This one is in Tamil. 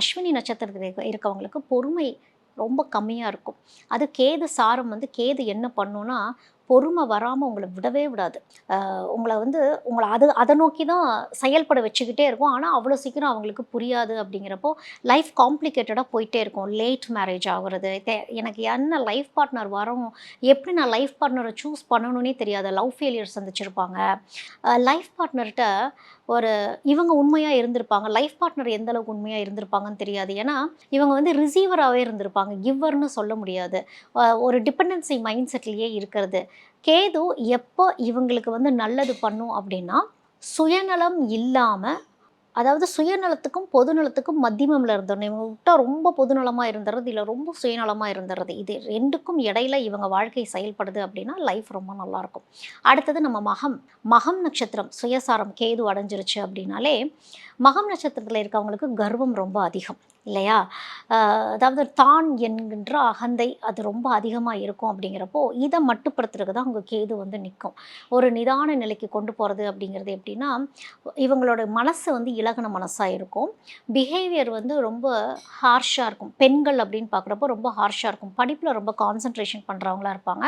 அஸ்வினி நட்சத்திரத்தில் இருக்கவங்களுக்கு பொறுமை ரொம்ப கம்மியாக இருக்கும். அது கேது சாரம் வந்து கேது என்ன பண்ணுன்னா பொறுமை வராமல் உங்களை விடவே விடாது. உங்களை வந்து உங்களை அது அதை நோக்கி தான் செயல்பட வச்சுக்கிட்டே இருக்கும். ஆனால் அவ்வளோ சீக்கிரம் அவங்களுக்கு புரியாது அப்படிங்கிறப்போ லைஃப் காம்ப்ளிகேட்டடாக போயிட்டே இருக்கும். லேட் மேரேஜ் ஆகுறது தே- எனக்கு என்ன லைஃப் பார்ட்னர் வரும் எப்படி நான் லைஃப் பார்ட்னரை சூஸ் பண்ணணும்னே தெரியாது. லவ் ஃபெயிலியர் சந்திச்சிருப்பாங்க. லைஃப் பார்ட்னர்கிட்ட ஒரு இவங்க உண்மையாக இருந்திருப்பாங்க. லைஃப் பார்ட்னர் எந்த அளவுக்கு உண்மையாக இருந்திருப்பாங்கன்னு தெரியாது. ஏன்னா இவங்க வந்து ரிசீவராகவே இருந்திருப்பாங்க. கிவ்வர்னு சொல்ல முடியாது. ஒரு டிபெண்டன்சி மைண்ட் செட்லேயே இருக்கிறது. கேது எப்போ இவங்களுக்கு வந்து நல்லது பண்ணும் அப்படின்னா சுயநலம் இல்லாமல் அதாவது சுயநலத்துக்கும் பொதுநலத்துக்கும் மத்தியமில் இருந்தோம் இவங்க விட்டா ரொம்ப பொதுநலமாக இருந்துறது இல்லை ரொம்ப சுயநலமாக இருந்துறது. இது ரெண்டுக்கும் இடையில இவங்க வாழ்க்கை செயல்படுது அப்படின்னா லைஃப் ரொம்ப நல்லாயிருக்கும் அடுத்தது நம்ம மகம். மகம் நட்சத்திரம் சுயசாரம் கேது அடைஞ்சிருச்சு அப்படின்னாலே மகம் நட்சத்திரத்தில் இருக்கவங்களுக்கு கர்வம் ரொம்ப அதிகம் இல்லையா? அதாவது தான் என்கின்ற அகந்தை அது ரொம்ப அதிகமாக இருக்கும் அப்படிங்கிறப்போ இதை மட்டுப்படுத்துறதுக்கு தான் உங்கள் கேது வந்து நிற்கும் ஒரு நிதான நிலைக்கு கொண்டு போகிறது அப்படிங்கிறது எப்படின்னா இவங்களோட மனசு வந்து இலகன மனசாக இருக்கும். பிஹேவியர் வந்து ரொம்ப ஹார்ஷாக இருக்கும். பெண்கள் அப்படின்னு பார்க்குறப்போ ரொம்ப ஹார்ஷாக இருக்கும். படிப்பில் ரொம்ப கான்சன்ட்ரேஷன் பண்ணுறவங்களா இருப்பாங்க.